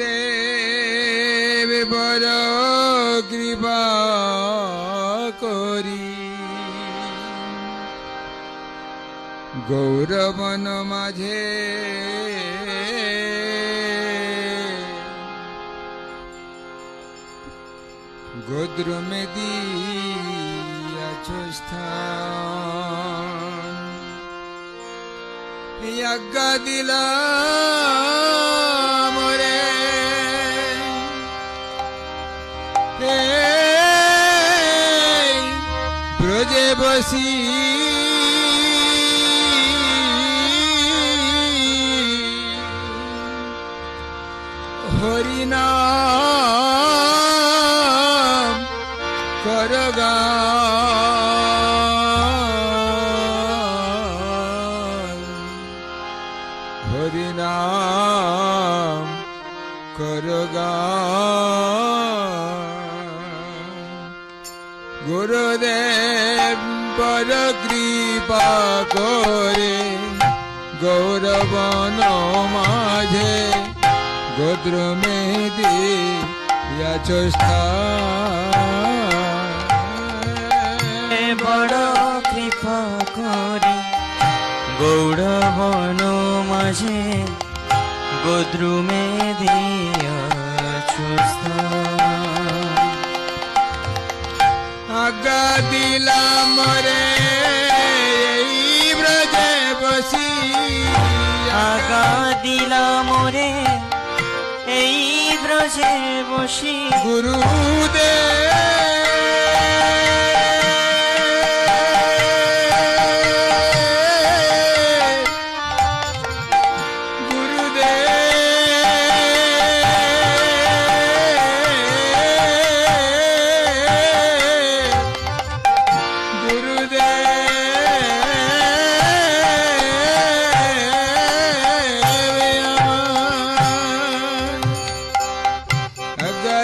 গুরুদেব বর কৃপা করি গৌরবন মাঝে গোদ্রমে দিয়াছ স্থান আজ্ঞা দিলাম রে ব্রজে বসি হরিনাম হরিনাম করগান গুরুদেব বর কৃপা করে গৌরবন মাঝে গোদ্রমে দিয়াছ স্থান বড় কৃপা করে গৌড়বন মাঝে গোদ্রুমে দিয়াছ স্থান। আজ্ঞা দিলাম রে, এই ব্রজে বসি আগা দিলাম রে, এই ব্রজে বসি গুরুদেব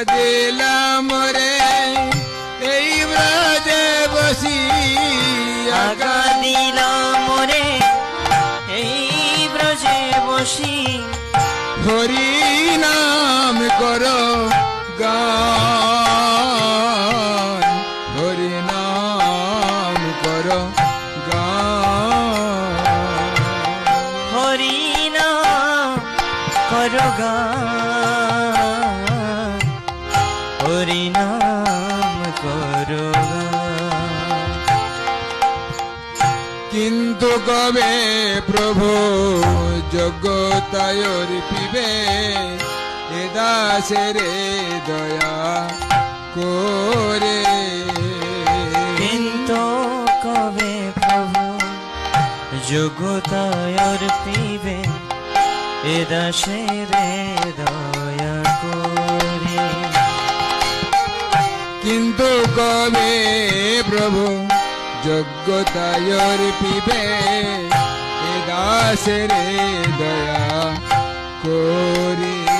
দিলাম রে এই ব্রজে বসি আগা দিলাম রে এই ব্রজে বসি। হরি নাম করো গান। হরি নাম করো গান। হরি নাম করো গান। হরি নাম করো কিন্তু কবে প্রভু জগতায়র পিবে এ দাসের দয়া করে কিন্তু কবে প্রভু যোগতায়র পিবে এ দাসের দয়া কিন্তু কবে প্রভু? যোগ্যতায়র পিবে এ দাসের দয়া করে।